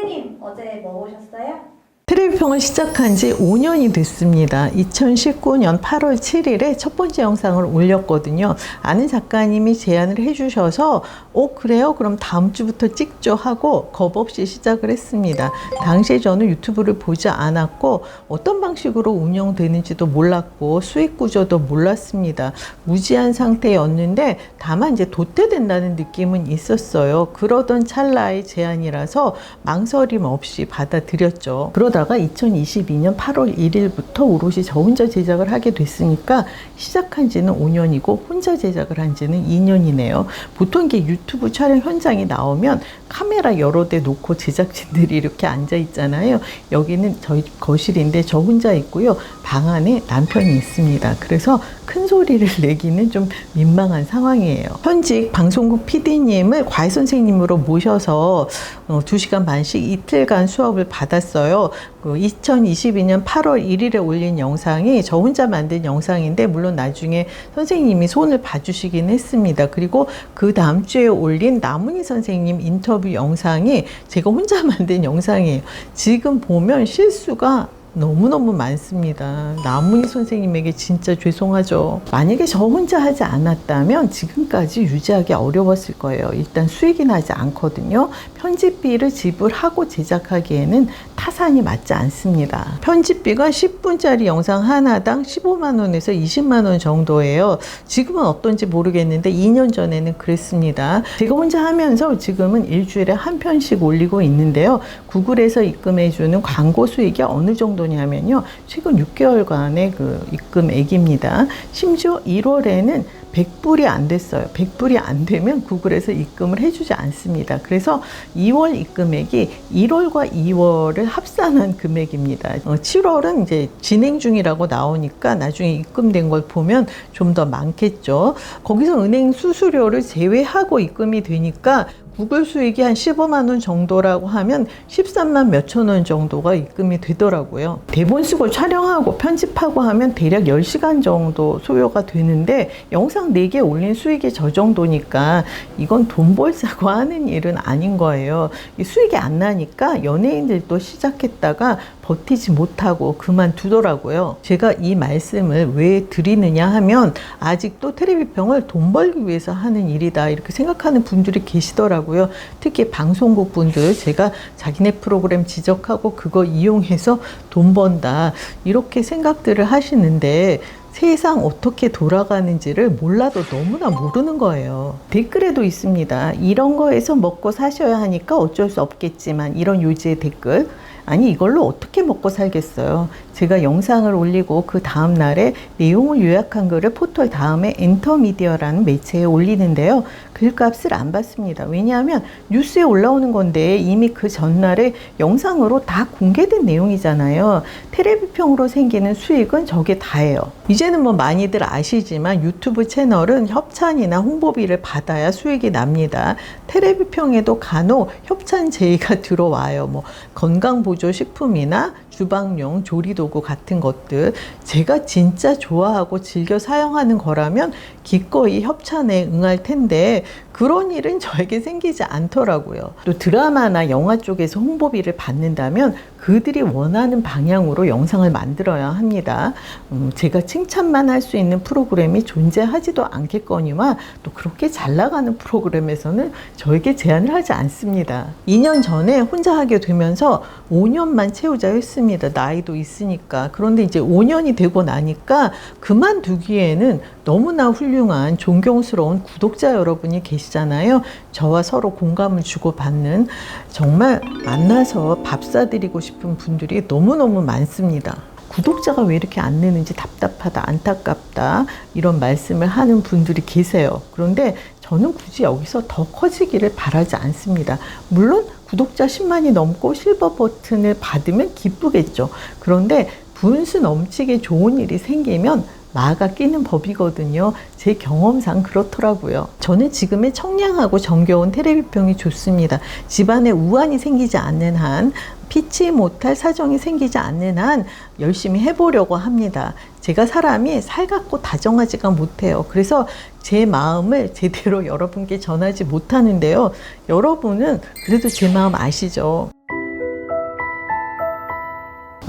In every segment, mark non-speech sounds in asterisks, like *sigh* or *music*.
선생님 어제 뭐 보셨어요? 테레비평을 시작한 지 5년이 됐습니다. 2019년 8월 7일에 첫 번째 영상을 올렸거든요. 아는 작가님이 제안을 해주셔서, 어, 그래요? 그럼 다음 주부터 찍죠 하고 겁 없이 시작을 했습니다. 당시에 저는 유튜브를 보지 않았고, 어떤 방식으로 운영되는지도 몰랐고, 수익 구조도 몰랐습니다. 무지한 상태였는데, 다만 이제 도태된다는 느낌은 있었어요. 그러던 찰나의 제안이라서 망설임 없이 받아들였죠. 그러다 가 2022년 8월 1일부터 오롯이 저 혼자 제작을 하게 됐으니까 시작한 지는 5년이고 혼자 제작을 한 지는 2년이네요. 보통 이게 유튜브 촬영 현장이 나오면 카메라 여러 대 놓고 제작진들이 이렇게 앉아 있잖아요. 여기는 저희 집 거실인데 저 혼자 있고요. 방 안에 남편이 있습니다. 그래서 큰 소리를 *laughs* 내기는 좀 민망한 상황이에요. 현직 방송국 PD님을 과외 선생님으로 모셔서 어, 2시간 반씩 이틀간 수업을 받았어요. 그 2022년 8월 1일에 올린 영상이 저 혼자 만든 영상인데 물론 나중에 선생님이 손을 봐주시긴 했습니다. 그리고 그 다음 주에 올린 나문희 선생님 인터뷰 영상이 제가 혼자 *laughs* 만든 영상이에요. 지금 보면 실수가 너무너무 많습니다. 나문희 선생님에게 진짜 죄송하죠. 만약에 저 혼자 하지 않았다면 지금까지 유지하기 어려웠을 거예요. 일단 수익이 나지 않거든요. 편집비를 지불하고 제작하기에는 타산이 맞지 않습니다. 편집비가 10분짜리 영상 하나당 15만원에서 20만원 정도예요. 지금은 어떤지 모르겠는데 2년 전에는 그랬습니다. 제가 혼자 하면서 지금은 일주일에 한 편씩 올리고 있는데요. 구글에서 입금해주는 광고 수익이 어느 정도냐면요. 최근 6개월간의 그 입금액입니다. 심지어 1월에는 100불이 안 됐어요. 100불이 안 되면 구글에서 입금을 해주지 않습니다. 그래서 2월 입금액이 1월과 2월을 합산한 금액입니다. 어, 7월은 이제 진행 중이라고 나오니까 나중에 입금된 걸 보면 좀 더 많겠죠. 거기서 은행 수수료를 제외하고 입금이 되니까 구글 수익이 한 15만 원 정도라고 하면 13만 몇천 원 정도가 입금이 되더라고요. 대본 쓰고 촬영하고 편집하고 하면 대략 10시간 정도 소요가 되는데 영상 4개 올린 수익이 저 정도니까 이건 돈 벌자고 하는 일은 아닌 거예요. 이 수익이 안 나니까 연예인들도 시작했다가 버티지 못하고 그만두더라고요. 제가 이 말씀을 왜 드리느냐 하면 아직도 테레비평을 돈 벌기 위해서 하는 일이다 이렇게 생각하는 분들이 계시더라고요. 특히 방송국 분들 제가 자기네 프로그램 지적하고 그거 이용해서 돈 번다 이렇게 생각들을 하시는데 세상 어떻게 돌아가는지를 몰라도 너무나 모르는 거예요. 댓글에도 있습니다. 이런 거에서 먹고 사셔야 하니까 어쩔 수 없겠지만 이런 요지의 댓글. 아니 이걸로 어떻게 먹고 살겠어요. 제가 영상을 올리고 그 다음 날에 내용을 요약한 글을 포털 다음에 엔터미디어라는 매체에 올리는데요. 글값을 안 받습니다. 왜냐하면 뉴스에 올라오는 건데 이미 그 전날에 영상으로 다 공개된 내용이잖아요. 테레비평으로 생기는 수익은 저게 다예요. 이제는 뭐 많이들 아시지만 유튜브 채널은 협찬이나 홍보비를 받아야 수익이 납니다. 테레비평에도 간혹 협찬 제의가 *laughs* 들어와요. 뭐 건강보조 식품이나 주방용 조리도구 같은 것들 제가 진짜 좋아하고 즐겨 사용하는 거라면 기꺼이 협찬에 응할 텐데 그런 일은 *laughs* 저에게 생기지 않더라고요. 또 드라마나 영화 쪽에서 홍보비를 받는다면 그들이 원하는 방향으로 영상을 만들어야 합니다. 음, 제가 칭찬만 할 수 있는 프로그램이 존재하지도 않겠거니와 또 그렇게 잘 나가는 프로그램에서는 저에게 제안을 하지 않습니다. 2년 전에 혼자 하게 되면서 5년만 채우자 했습니다. 나이도 있으니까. 그런데 이제 5년이 되고 나니까 그만두기에는 너무나 훌륭한 존경스러운 구독자 여러분이 계시잖아요. 저와 서로 공감을 주고받는 정말 만나서 밥 사드리고 싶은 분들이 너무너무 많습니다. 구독자가 왜 이렇게 안 느는지 답답하다, 안타깝다, 이런 말씀을 하는 분들이 계세요. 그런데 저는 굳이 여기서 더 커지기를 바라지 않습니다. 물론 구독자 10만이 넘고 실버 버튼을 받으면 기쁘겠죠. 그런데 분수 넘치게 좋은 일이 생기면 마가 끼는 법이거든요. 제 경험상 그렇더라고요. 저는 지금의 청량하고 정겨운 테레비병이 좋습니다. 집안에 우환이 생기지 않는 한, 피치 못할 사정이 생기지 않는 한 열심히 해보려고 합니다. 제가 사람이 살갑고 다정하지가 못해요. 그래서 제 마음을 제대로 *laughs* 여러분께 전하지 못하는데요. 여러분은 그래도 제 마음 아시죠?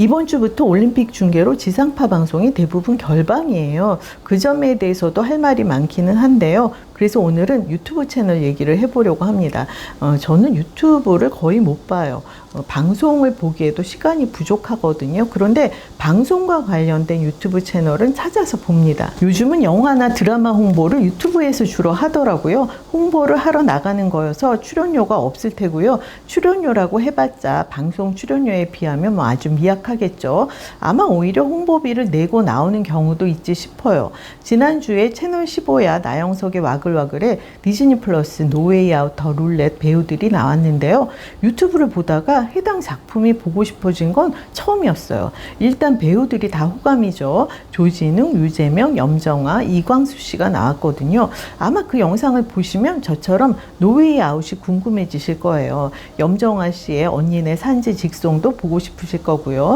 이번 주부터 올림픽 중계로 지상파 방송이 대부분 결방이에요. 그 점에 대해서도 할 말이 많기는 한데요. 그래서 오늘은 유튜브 채널 얘기를 해보려고 합니다. 어, 저는 유튜브를 거의 못 봐요. 어, 방송을 보기에도 시간이 부족하거든요. 그런데 방송과 관련된 유튜브 채널은 찾아서 봅니다. 요즘은 영화나 드라마 홍보를 유튜브에서 주로 하더라고요. 홍보를 하러 나가는 거여서 출연료가 없을 테고요. 출연료라고 해봤자 방송 출연료에 비하면 뭐 아주 미약 하겠죠. 아마 오히려 홍보비를 내고 나오는 경우도 있지 싶어요. 지난주에 채널 15야 나영석의 와글와글에 디즈니 플러스 노웨이 아웃 더 룰렛 배우들이 나왔는데요. 유튜브를 보다가 해당 작품이 보고 싶어진 건 처음이었어요. 일단 배우들이 다 호감이죠. 조진웅, 유재명, 염정아, 이광수 씨가 나왔거든요. 아마 그 영상을 보시면 저처럼 노웨이 아웃이 궁금해지실 거예요. 염정아 씨의 언니네 산지 직송도 보고 싶으실 거고요.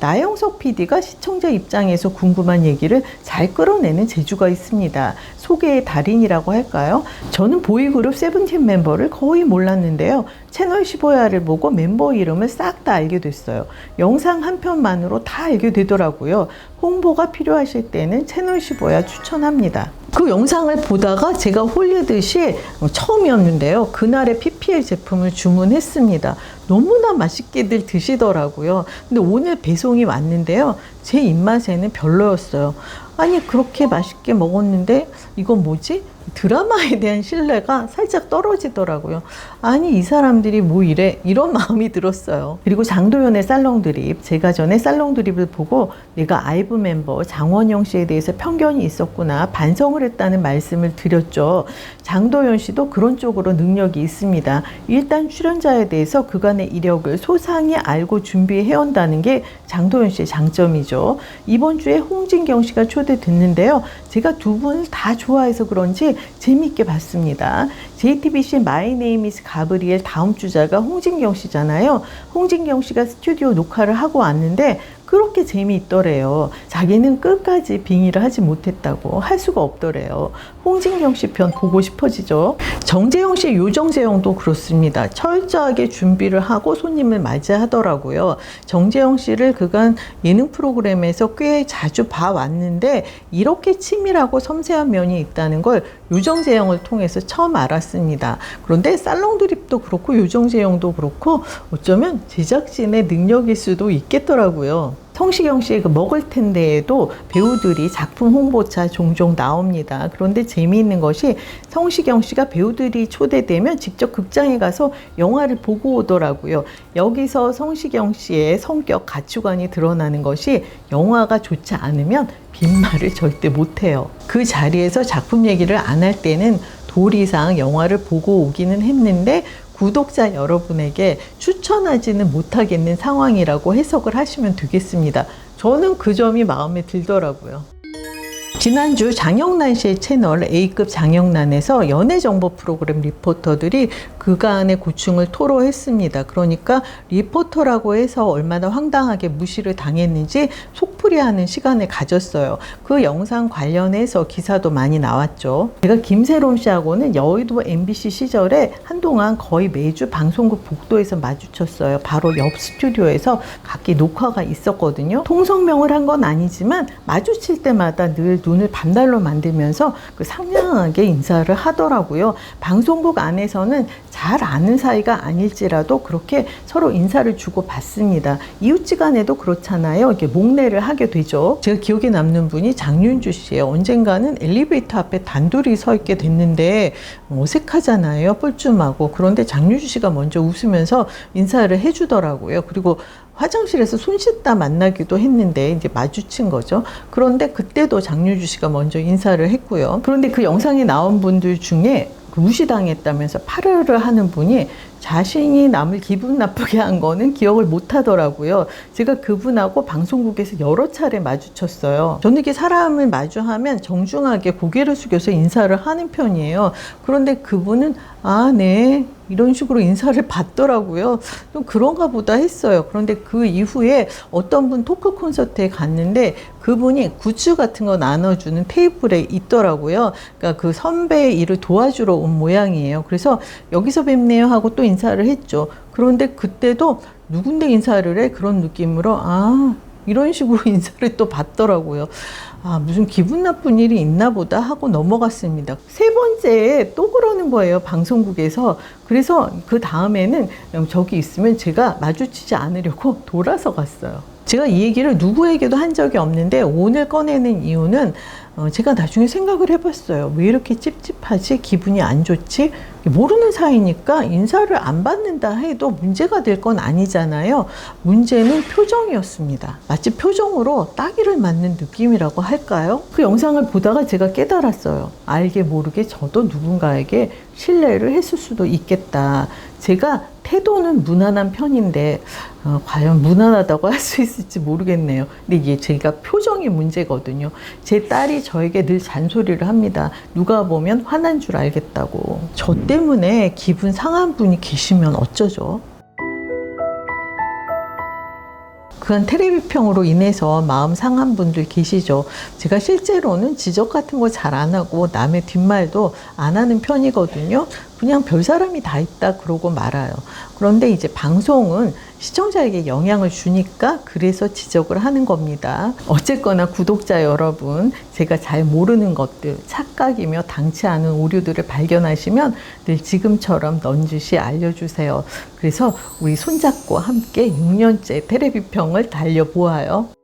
나영석 PD가 시청자 입장에서 궁금한 얘기를 잘 끌어내는 재주가 있습니다. 소개의 달인이라고 할까요? 저는 보이그룹 세븐틴 멤버를 거의 몰랐는데요. 채널 15야를 보고 멤버 이름을 싹 다 알게 됐어요. 영상 한 편만으로 다 알게 되더라고요. 홍보가 필요하실 때는 채널 15야 추천합니다. 그 영상을 보다가 제가 홀리듯이 처음이었는데요. 그날의 PPL 제품을 주문했습니다. 너무나 맛있게들 드시더라고요. 근데 오늘 배송이 왔는데요. 제 입맛에는 별로였어요. 아니, 그렇게 맛있게 먹었는데 이건 뭐지? 드라마에 대한 신뢰가 살짝 떨어지더라고요. 아니, 이 사람들이 뭐 이래? 이런 *laughs* 마음이 들었어요. 그리고 장도연의 살롱 드립. 제가 전에 살롱 드립을 보고 내가 아이브 멤버 장원영 씨에 대해서 편견이 있었구나. 반성을 했다는 말씀을 드렸죠. 장도연 씨도 그런 쪽으로 능력이 있습니다. 일단 출연자에 대해서 그간의 이력을 소상히 알고 준비해 온다는 게 장도연 씨의 장점이죠. 이번 주에 홍진경 씨가 초대 됐는데요. 제가 두 분을 다 좋아해서 그런지 재미있게 봤습니다. JTBC 마이 네임 이스 가브리엘 다음 주자가 홍진경 씨잖아요. 홍진경 씨가 스튜디오 녹화를 하고 왔는데 그렇게 재미있더래요. 자기는 끝까지 빙의를 하지 못했다고 할 수가 없더래요. 홍진경 씨 편 보고 싶어지죠. 정재영 씨, 요정재영도 그렇습니다. 철저하게 준비를 하고 손님을 맞이하더라고요. 정재영 씨를 그간 예능 프로그램에서 꽤 자주 봐왔는데 이렇게 치밀하고 섬세한 면이 있다는 걸 요정재영을 통해서 처음 알았습니다. 그런데 살롱 드립도 그렇고 요정재영도 그렇고 어쩌면 제작진의 능력일 수도 있겠더라고요. 성시경 씨의 그 먹을 텐데에도 배우들이 작품 홍보차 종종 나옵니다. 그런데 재미있는 것이 성시경 씨가 배우들이 초대되면 직접 극장에 가서 영화를 보고 오더라고요. 여기서 성시경 씨의 성격, 가치관이 드러나는 것이 영화가 좋지 않으면 빈말을 절대 못해요. 그 자리에서 작품 얘기를 안 할 때는 도리상 영화를 보고 오기는 했는데 구독자 여러분에게 추천하지는 못하겠는 상황이라고 해석을 하시면 되겠습니다. 저는 그 점이 마음에 들더라고요. 지난주 장영란 씨의 채널 A급 장영란에서 연애 정보 프로그램 리포터들이 그간의 고충을 토로했습니다. 그러니까 리포터라고 해서 얼마나 황당하게 무시를 당했는지 속풀이하는 시간을 가졌어요. 그 영상 관련해서 기사도 많이 나왔죠. 제가 김세롬 씨하고는 여의도 MBC 시절에 한동안 거의 매주 방송국 복도에서 마주쳤어요. 바로 옆 스튜디오에서 각기 녹화가 있었거든요. 통성명을 한 건 아니지만 마주칠 때마다 늘 눈을 반달로 만들면서 그 상냥하게 인사를 하더라고요. 방송국 안에서는 잘 아는 사이가 아닐지라도 그렇게 서로 인사를 주고 받습니다. 이웃지간에도 그렇잖아요. 이렇게 목례를 하게 되죠. 제가 기억에 남는 분이 장윤주 씨예요. 언젠가는 엘리베이터 앞에 단둘이 서 있게 됐는데 어색하잖아요. 뻘쭘하고. 그런데 장윤주 씨가 먼저 웃으면서 인사를 해주더라고요. 그리고 화장실에서 손 씻다 만나기도 했는데 이제 마주친 거죠. 그런데 그때도 장유주 씨가 먼저 인사를 했고요. 그런데 그 영상에 나온 분들 중에 그 무시당했다면서 파르르 하는 분이 자신이 남을 기분 나쁘게 한 거는 기억을 못 하더라고요. 제가 그분하고 방송국에서 여러 차례 마주쳤어요. 저는 이렇게 사람을 마주하면 정중하게 고개를 숙여서 인사를 하는 편이에요. 그런데 그분은 아, 네. 이런 식으로 인사를 받더라고요. 좀 그런가 보다 했어요. 그런데 그 이후에 어떤 분 토크 콘서트에 갔는데 그분이 굿즈 같은 거 나눠주는 테이블에 있더라고요. 그러니까 그 선배의 일을 도와주러 온 모양이에요. 그래서 여기서 뵙네요 하고 또 인사를 했죠. 그런데 그때도 누군데 인사를 해? 그런 느낌으로 아 이런 식으로 *laughs* 인사를 또 받더라고요. 아, 무슨 기분 나쁜 일이 있나 보다 하고 넘어갔습니다. 세 번째에 또 그러는 거예요, 방송국에서. 그래서 그 다음에는 저기 있으면 제가 마주치지 않으려고 *laughs* 돌아서 갔어요. 제가 이 얘기를 누구에게도 한 적이 없는데 오늘 꺼내는 이유는 어, 제가 나중에 생각을 해봤어요. 왜 이렇게 찝찝하지? 기분이 안 좋지? 모르는 사이니까 인사를 안 받는다 해도 문제가 될 건 아니잖아요. 문제는 표정이었습니다. 마치 표정으로 따기를 맞는 느낌이라고 할까요? 그 영상을 보다가 제가 깨달았어요. 알게 모르게 저도 누군가에게 신뢰를 했을 수도 있겠다. 제가 태도는 무난한 편인데 어, 과연 무난하다고 할 수 있을지 모르겠네요. 근데 이게 제가 표정이 문제거든요. 제 딸이 저에게 늘 잔소리를 합니다. 누가 보면 화난 줄 알겠다고. 저 때문에 기분 상한 분이 계시면 어쩌죠? 그런 텔레비평으로 인해서 마음 상한 분들 계시죠. 제가 실제로는 지적 같은 거 잘 안 하고 남의 뒷말도 안 하는 편이거든요. 그냥 별 사람이 다 있다 그러고 말아요. 그런데 이제 방송은 시청자에게 영향을 주니까 그래서 지적을 하는 겁니다. 어쨌거나 구독자 여러분, 제가 잘 모르는 것들, 착각이며 당치 않은 오류들을 발견하시면 늘 지금처럼 넌지시 알려주세요. 그래서 우리 손잡고 함께 6년째 테레비평을 달려보아요.